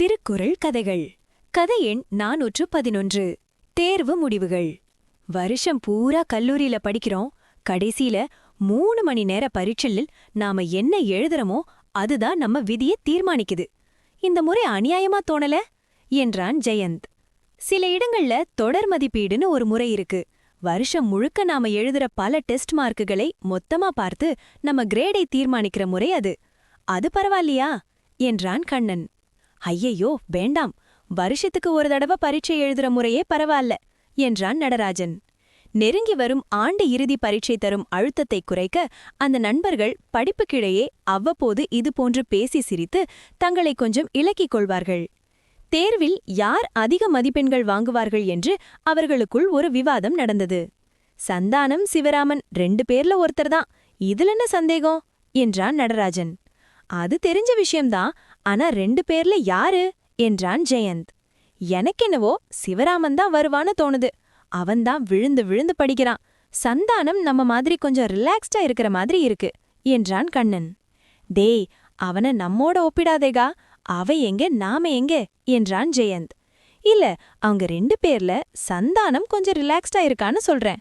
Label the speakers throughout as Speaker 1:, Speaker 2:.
Speaker 1: திருக்குறள் கதைகள் கதை எண் நாநூற்று பதினொன்று தேர்வு முடிவுகள் வருஷம் பூரா கல்லூரியில படிக்கிறோம் கடைசியில மூணு மணி நேர பரீட்சையில் நாம என்ன எழுதுறோமோ அதுதான் நம்ம விதியை தீர்மானிக்குது இந்த முறை அநியாயமா தோணல என்றான் ஜெயந்த் சில இடங்கள்ல தொடர் மதிப்பீடுன்னு ஒரு முறை இருக்கு வருஷம் முழுக்க நாம எழுதுற பல டெஸ்ட் மார்க்குகளை மொத்தமா பார்த்து நம்ம கிரேடை தீர்மானிக்கிற முறை அது அது பரவாயில்லையா என்றான் கண்ணன்
Speaker 2: ஐயையோ வேண்டாம் வருஷத்துக்கு ஒரு தடவை பரீட்சை எழுதுற முறையே பரவாயில்ல என்றான் நடராஜன் நெருங்கி வரும் ஆண்டு இறுதி பரீட்சை தரும் அழுத்தத்தை குறைக்க அந்த நண்பர்கள் படிப்புக்கிடையே அவ்வப்போது இதுபோன்று பேசி சிரித்து தங்களை கொஞ்சம் இலக்கிக் கொள்வார்கள் தேர்வில் யார் அதிக மதிப்பெண்கள் வாங்குவார்கள் என்று அவர்களுக்குள் ஒரு விவாதம் நடந்தது சந்தானம் சிவராமன் ரெண்டு பேர்ல ஒருத்தர் தான் இதுல என்ன சந்தேகம் என்றான் நடராஜன்
Speaker 1: அது தெரிஞ்ச விஷயம்தான் ஆனா ரெண்டு பேர்ல யாரு என்றான் ஜெயந்த் எனக்கென்னவோ சிவராமன் தான் வருவான்னு தோணுது அவன்தான் விழுந்து விழுந்து படிக்கிறான் சந்தானம் நம்ம மாதிரி கொஞ்சம் ரிலாக்ஸ்டா இருக்கிற மாதிரி இருக்கு என்றான் கண்ணன் டேய் அவன நம்மோட ஒப்பிடாதேகா அவ எங்க நாம எங்க என்றான் ஜெயந்த் இல்ல அவங்க ரெண்டு பேர்ல சந்தானம் கொஞ்சம் ரிலாக்ஸ்டா இருக்கான்னு சொல்றேன்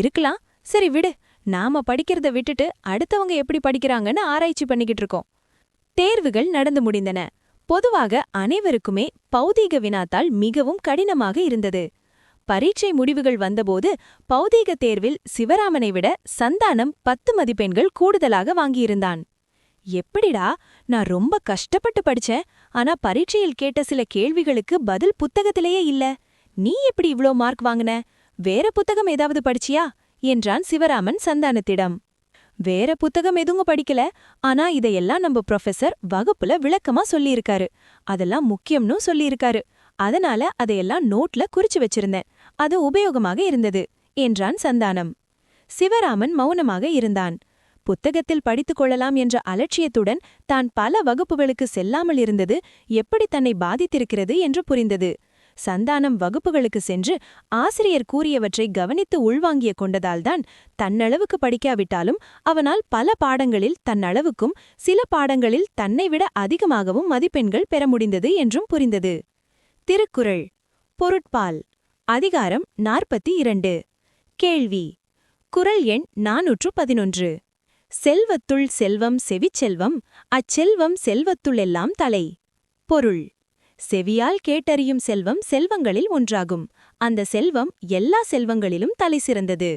Speaker 1: இருக்கலாம் சரி விடு நாம படிக்கிறத விட்டுட்டு அடுத்தவங்க எப்படி படிக்கிறாங்கன்னு ஆராய்ச்சி பண்ணிக்கிட்டு இருக்கோம் தேர்வுகள் நடந்து முடிந்தன பொதுவாக அனைவருக்குமே பௌதீக வினாத்தால் மிகவும் கடினமாக இருந்தது பரீட்சை முடிவுகள் வந்தபோது பௌதீக தேர்வில் சிவராமனை விட சந்தானம் பத்து மதிப்பெண்கள் கூடுதலாக வாங்கியிருந்தான்
Speaker 3: எப்படிடா நான் ரொம்ப கஷ்டப்பட்டு படிச்சேன் ஆனா பரீட்சையில் கேட்ட சில கேள்விகளுக்கு பதில் புத்தகத்திலேயே இல்ல நீ எப்படி இவ்ளோ மார்க் வாங்கின வேற புத்தகம் ஏதாவது படிச்சியா என்றான் சிவராமன் சந்தானத்திடம் வேற புத்தகம் எதுவும் படிக்கல ஆனா இதையெல்லாம் நம்ம ப்ரொஃபசர் வகுப்புல விளக்கமா சொல்லியிருக்காரு அதெல்லாம் முக்கியம்னு சொல்லியிருக்காரு அதனால அதையெல்லாம் நோட்ல குறிச்சு வச்சிருந்தேன் அது உபயோகமாக இருந்தது என்றான் சந்தானம் சிவராமன் மௌனமாக இருந்தான் புத்தகத்தில் படித்துக் கொள்ளலாம் என்ற அலட்சியத்துடன் தான் பல வகுப்புகளுக்கு செல்லாமல் இருந்தது எப்படி தன்னை பாதித்திருக்கிறது என்று புரிந்தது சந்தானம் வகுப்புகளுக்கு சென்று ஆசிரியர் கூறியவற்றை கவனித்து உள்வாங்கிய கொண்டதால்தான் தன்னளவுக்கு படிக்காவிட்டாலும் அவனால் பல பாடங்களில் தன்னளவுக்கும் சில பாடங்களில் தன்னை விட அதிகமாகவும் மதிப்பெண்கள் பெற முடிந்தது என்றும் புரிந்தது
Speaker 1: திருக்குறள் பொருட்பால் அதிகாரம் நாற்பத்தி இரண்டு கேள்வி குரல் எண் நாநூற்று பதினொன்று செல்வத்துள் செல்வம் செவிச்செல்வம் அச்செல்வம் செல்வத்துள்ளெல்லாம் தலை பொருள் செவியால் கேட்டறியும் செல்வம் செல்வங்களில் ஒன்றாகும் அந்த செல்வம் எல்லா செல்வங்களிலும் தலை சிறந்தது